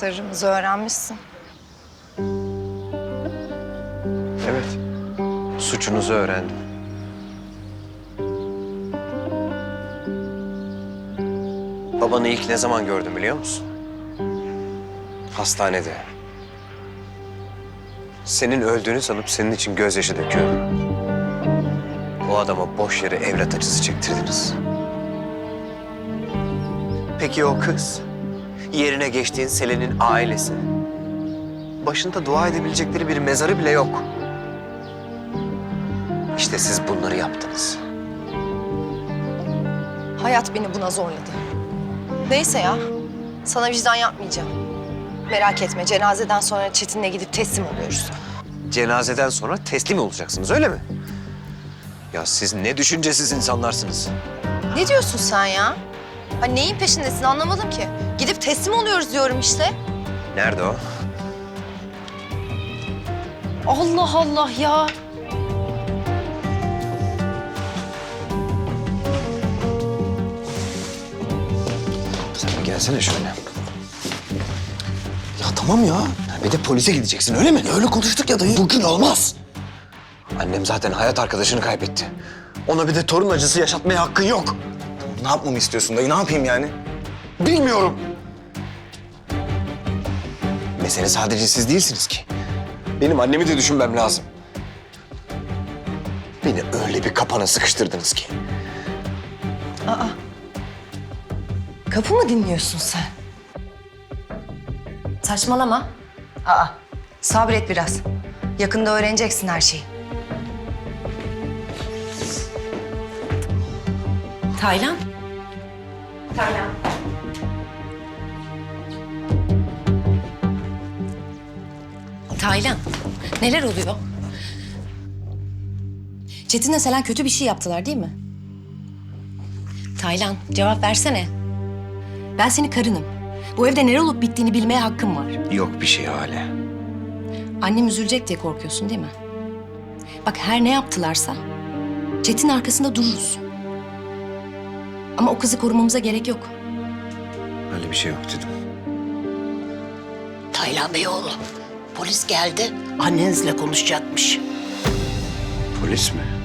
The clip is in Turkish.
Sırrımızı öğrenmişsin. Evet. Suçunuzu öğrendim. Babanı ilk ne zaman gördüm biliyor musun? Hastanede. Senin öldüğünü sanıp senin için gözyaşı döküyorum. O adama boş yere evlat acısı çektirdiniz. Peki o kız? Yerine geçtiğin Selen'in ailesi. Başında dua edebilecekleri bir mezarı bile yok. İşte siz bunları yaptınız. Hayat beni buna zorladı. Neyse ya. Sana vicdan yapmayacağım. Merak etme cenazeden sonra Çetin'le gidip teslim oluyoruz. Cenazeden sonra teslim olacaksınız öyle mi? Ya siz ne düşüncesiz insanlarsınız. Ne diyorsun sen ya? Ha neyin peşindesin anlamadım ki. Gidip teslim oluyoruz diyorum işte. Nerede o? Allah Allah ya. Sen bir gelsene şöyle. Ya tamam ya. Bir de polise gideceksin öyle mi? Öyle konuştuk ya dayı. Bugün olmaz. Annem zaten hayat arkadaşını kaybetti. Ona bir de torun acısı yaşatmaya hakkın yok. Ne yapmamı istiyorsun dayı? Ne yapayım yani? Bilmiyorum. Mesele sadece siz değilsiniz ki. Benim annemi de düşünmem lazım. Beni öyle bir kapana sıkıştırdınız ki. Kapı mı dinliyorsun sen? Saçmalama. Aa, sabret biraz. Yakında öğreneceksin her şeyi. Taylan. Taylan. Taylan. Neler oluyor? Çetin'le Selen kötü bir şey yaptılar değil mi? Taylan cevap versene. Ben senin karınım. Bu evde neler olup bittiğini bilmeye hakkım var. Yok bir şey hale. Annem üzülecek diye korkuyorsun değil mi? Bak her ne yaptılarsa Çetin arkasında dururuz. Ama o kızı korumamıza gerek yok. Öyle bir şey yok dedim. Taylan Bey oğlum, polis geldi. Annenizle konuşacakmış. Polis mi?